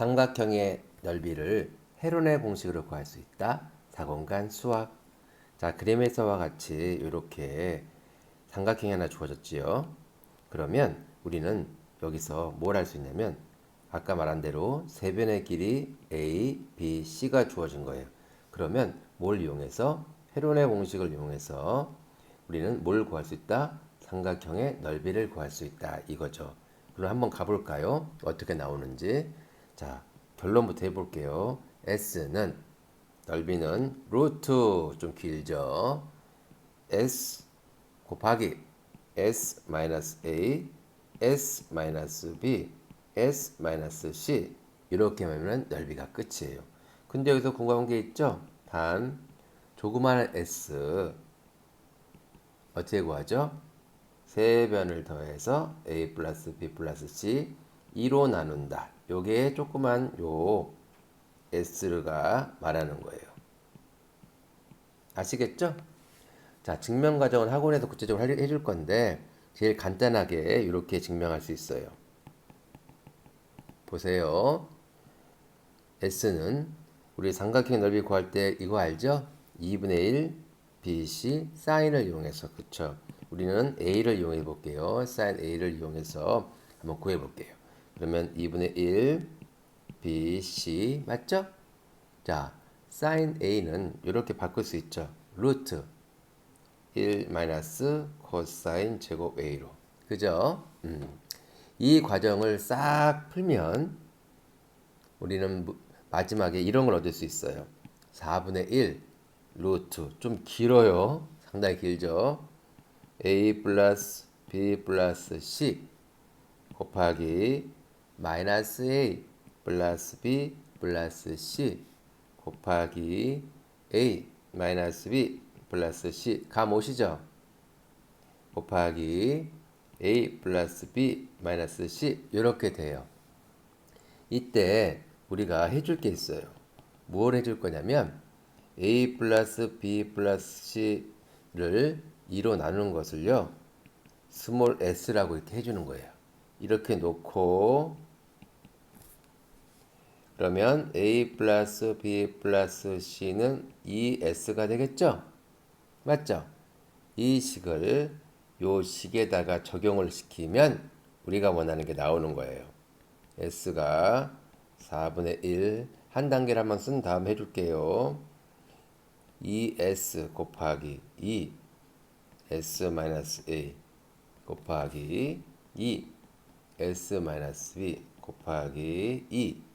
삼각형의 넓이를 헤론의 공식으로 구할 수 있다. 사공간 수학. 자, 그림에서와 같이 이렇게 삼각형이 하나 주어졌지요. 그러면 우리는 여기서 뭘 할 수 있냐면 아까 말한 대로 세 변의 길이 A, B, C가 주어진 거예요. 그러면 뭘 이용해서 헤론의 공식을 이용해서 우리는 뭘 구할 수 있다? 삼각형의 넓이를 구할 수 있다. 이거죠. 그럼 한번 가볼까요? 어떻게 나오는지. 자, 결론부터 해볼게요. S는 넓이는 루트 좀 길죠. S 곱하기 S 마이너스 A, S 마이너스 B, S 마이너스 C 이렇게 하면 넓이가 끝이에요. 근데 여기서 궁금한 게 있죠? 단 조그마한 S 어떻게 구하죠? 세 변을 더해서 A 플러스 B 플러스 C 2로 나눈다. 요게 조그만 요 S가 말하는 거예요. 아시겠죠? 자, 증명 과정을 학원에서 구체적으로 할- 해줄 건데 제일 간단하게 이렇게 증명할 수 있어요. 보세요. S는 우리 삼각형 넓이 구할 때 이거 알죠? 2분의 1 BC 사인을 이용해서 그쵸? 우리는 A를 이용해 볼게요. 사인 A를 이용해서 한번 구해 볼게요. 그러면 2분의 1 BC 맞죠? 자, 사인 A는 이렇게 바꿀 수 있죠. 루트 1 마이너스 코사인 제곱 A로. 그죠? 음. 이 과정을 싹 풀면 우리는 무- 마지막에 이런 걸 얻을 수 있어요. 4분의 1 루트 좀 길어요. 상당히 길죠. A 플러스 B 플러스 C 곱하기 마이너스 A 플러스 B 플러스 C 곱하기 A 마이너스 B 플러스 C 감 오시죠? 곱하기 A 플러스 B 마이너스 C 이렇게 돼요. 이때 우리가 해줄 게 있어요. 뭘 해줄 거냐면 A 플러스 B 플러스 C를 2로 나누는 것을요. 스몰 s라고 이렇게 해주는 거예요. 이렇게 놓고 그러면 A 플러스 B 플러스 C는 2S가 되겠죠? 맞죠? 이 식을 요 식에다가 적용을 시키면 우리가 원하는 게 나오는 거예요. S가 4분의 1, 한 단계를 한번 쓴 다음 해줄게요. 2S 곱하기 2, S 마이너스 A 곱하기 2, S 마이너스 B 곱하기 2,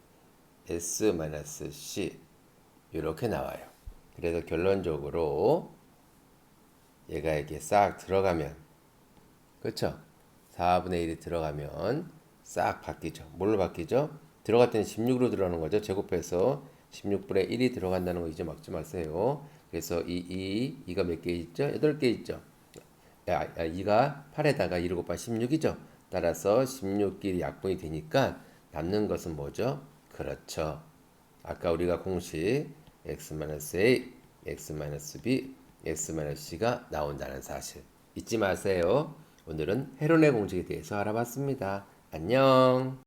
S 마이너스 C 이렇게 나와요. 그래서 결론적으로 얘가 이렇게 싹 들어가면 그렇죠? 4분의 1이 들어가면 싹 바뀌죠. 뭘로 바뀌죠? 들어갈 때는 16으로 들어가는 거죠. 제곱해서 16분의 1이 들어간다는 거 잊지 막지 마세요. 그래서 이 2, 2가 몇 개 있죠? 8개 있죠. 야, 야 2가 8에다가 1 곱하 16이죠. 따라서 16끼리 약분이 되니까 남는 것은 뭐죠? 그렇죠. 아까 우리가 공식 x-a, x-b, x-c가 나온다는 사실 잊지 마세요. 오늘은 헤론의 공식에 대해서 알아봤습니다. 안녕.